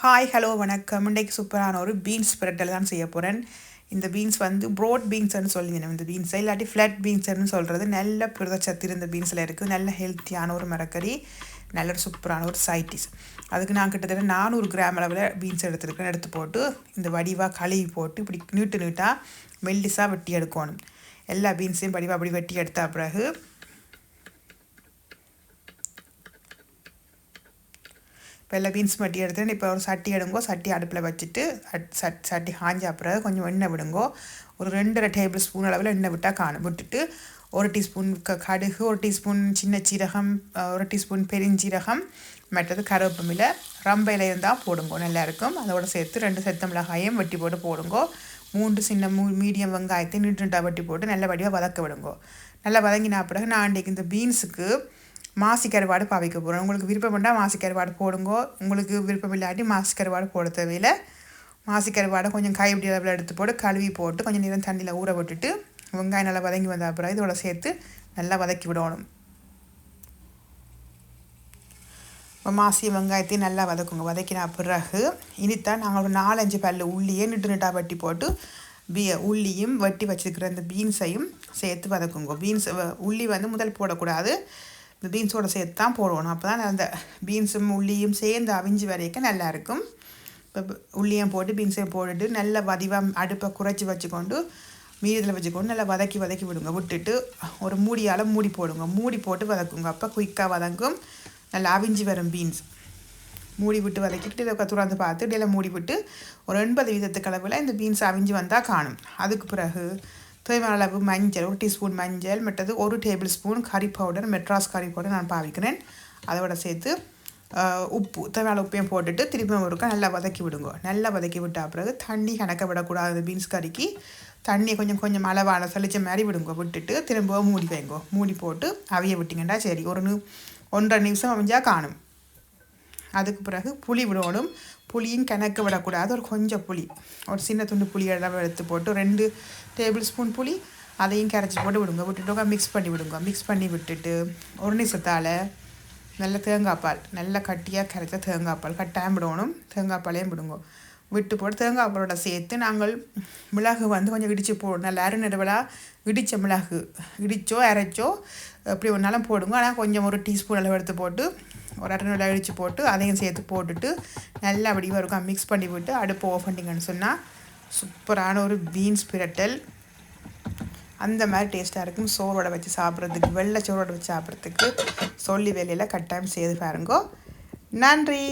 Hi hello வணக்கம். இன்றைக்கு சூப்பரான ஒரு பீன்ஸ் ஸ்ப்ரெட்டில் தான் செய்ய போகிறேன் இந்த பீன்ஸ் வந்து ப்ரோட் பீன்ஸ்னு சொல்லியிருந்தேன் இந்த பீன்ஸ் இல்லாட்டி ஃப்ளட் பீன்ஸ்னு சொல்கிறது நல்ல புரதச்சத்து இருந்த பீன்ஸில் இருக்குது நல்ல ஹெல்த்தியான ஒரு மரக்கறி. நல்ல ஒரு சூப்பரான ஒரு சைட்டிஸ் அதுக்கு நான் கிட்டத்தட்ட நானூறு கிராம் அளவில் பீன்ஸ் எடுத்துருக்கேன். எடுத்து போட்டு இந்த வடிவாக கழுவி போட்டு இப்படி நீட்டு நீட்டாக மெல்லிஸாக வெட்டி எடுக்கணும். எல்லா பீன்ஸையும் வடிவாக அப்படி வெட்டி எடுத்த பிறகு இப்போ பீன்ஸ் மட்டி எடுத்துட்டு இப்போ ஒரு சட்டி எடுங்கோ சட்டி அடுப்பில் வச்சுட்டு சட் சட்டி காஞ்ச பிறகு கொஞ்சம் எண்ணெய் விடுங்கோ. ஒரு ரெண்டரை டேபிள் ஸ்பூன் அளவில் எண்ணெய் விட்டால் காணும். விட்டுட்டு ஒரு டீஸ்பூன் க கடுகு ஒரு டீஸ்பூன் சின்ன சீரகம் ஒரு டீஸ்பூன் பெருஞ்சீரகம் மற்றது கருவேப்பமில ரம்ப இலையும் தான் போடுங்கோ நல்லா இருக்கும். அதோட சேர்த்து ரெண்டு செத்த மிளகாயும் வெட்டி போட்டு போடுங்கோ. மூன்று சின்ன மூ மீடியம் வெங்காயத்தை நீட்டு நீட்டாக வெட்டி போட்டு நல்ல வடிவாக வதக்க விடுங்கோ. நல்லா வதங்கினா பிறகு நான் அன்றைக்கு இந்த பீன்ஸுக்கு மாசி கருவாடு பாவிக்க போகிறோம் உங்களுக்கு விருப்பம் பண்ணால் மாசி கருவாடு போடுங்கோ. உங்களுக்கு விருப்பம் இல்லாட்டி மாசி கருவாடு போட தேவையில்லை. மாசி கருவாடை கொஞ்சம் கைப்பிடி அளவில் எடுத்து போட்டு கழுவி போட்டு கொஞ்சம் நேரம் தண்ணியில் ஊற விட்டுட்டு வெங்காயம் நல்லா வதங்கி வந்த அப்புறம் இதோட சேர்த்து நல்லா வதக்கி விடணும். இப்போ மாசி வெங்காயத்தையும் நல்லா வதக்குங்க. வதக்கின பிறகு இனித்தான் நாங்கள் ஒரு நாலஞ்சு பல்லு உள்ளியே நிட்டு நிட்டா வெட்டி போட்டு பீ உள்ளியும் வட்டி வச்சுருக்கிற அந்த பீன்ஸையும் சேர்த்து வதக்குங்க. பீன்ஸ் உள்ளி வந்து முதல் போடக்கூடாது. இந்த பீன்ஸோட சேர்த்து தான் போடணும். அப்போ தான் அந்த பீன்ஸும் உள்ளியும் சேர்ந்து அவிஞ்சு வரைக்கும் நல்லாயிருக்கும். இப்போ உள்ளியும் போட்டு பீன்ஸையும் போட்டுட்டு நல்ல வதிவாக அடுப்பை குறைச்சி வச்சுக்கொண்டு மீடியத்தில் வச்சுக்கொண்டு நல்லா வதக்கி வதக்கி விடுங்க. விட்டுட்டு ஒரு மூடியால் மூடி போடுங்க. மூடி போட்டு வதக்குங்க. அப்போ குயிக்காக வதங்கும். நல்லா அவிஞ்சு வரும் பீன்ஸ் மூடி விட்டு வதக்கிட்டு இதை துறந்து பார்த்து இடையில மூடி விட்டு ஒரு எண்பது வீதத்துக்கு அளவில் இந்த பீன்ஸ் அவிஞ்சு வந்தால் காணும். அதுக்கு பிறகு தேவையான அளவு மஞ்சள் ஒரு டீஸ்பூன் மஞ்சள் மற்றது ஒரு tablespoon curry powder Madras curry powder நான் பாவிக்கிறேன். அதோட சேர்த்து உப்பு தேவையான உப்பையும் போட்டுட்டு திருப்பியும் ஒருக்கா நல்லா வதக்கி விடுங்க. நல்லா வதக்கி விட்டா பிறகு தண்ணி கணக்க விடக்கூடாது அந்த பீன்ஸ் கறிக்கு தண்ணியை கொஞ்சம் கொஞ்சம் அளவான சளிச்ச மாதிரி விடுங்க. விட்டுட்டு திரும்பவும் மூடி வைங்கோ. மூடி போட்டு அவிய விட்டிங்கன்னா சரி ஒரு ஒன்றரை நிமிஷம் அமைஞ்சால் காணும். அதுக்கு பிறகு புளி விடணும். புளியும் கணக்கு விடக்கூடாது. ஒரு கொஞ்சம் புளி. ஒரு சின்ன துண்டு புளி எடுத்து போட்டு ரெண்டு டேபிள் ஸ்பூன் புளி அதையும் கரைச்சி போட்டு விடுங்க. விட்டுட்டு மிக்ஸ் பண்ணி விடுங்க. மிக்ஸ் பண்ணி விட்டுட்டு ஒரு நிமிஷத்தால் நல்ல தேங்காய் பால் நல்லா கட்டியாக கரைச்ச தேங்காய் பால் கட்டாயம் விடணும். தேங்காய் பாலையும் விடுங்க. விட்டு போட்டு தேங்காய் பாலோட சேர்த்து நாங்கள் மிளகு வந்து கொஞ்சம் இடித்து போடணும் நல்லா அரை நிறுவலாக இடித்த மிளகு. இடித்தோ அரைச்சோ எப்படி ஒன்றாலும் போடுங்க. ஆனால் கொஞ்சம் ஒரு டீஸ்பூன் அளவு எடுத்து போட்டு ஒரு அரை நிலை அடித்து போட்டு அதையும் சேர்த்து போட்டுட்டு நல்லா அப்படியே இருக்கும். மிக்ஸ் பண்ணி விட்டு அடுப்பு ஆஃப் பண்ணிங்கன்னு சொன்னால் சூப்பரான ஒரு பீன்ஸ் பிரட்டல். அந்த மாதிரி டேஸ்ட்டாக இருக்கும். சோறோட வச்சு சாப்பிட்றதுக்கு வெள்ளை சோறோட வச்சு சாப்பிட்றதுக்கு சொல்லி வேலையில் கட்டாயம் செய்து பாருங்கோ. நன்றி!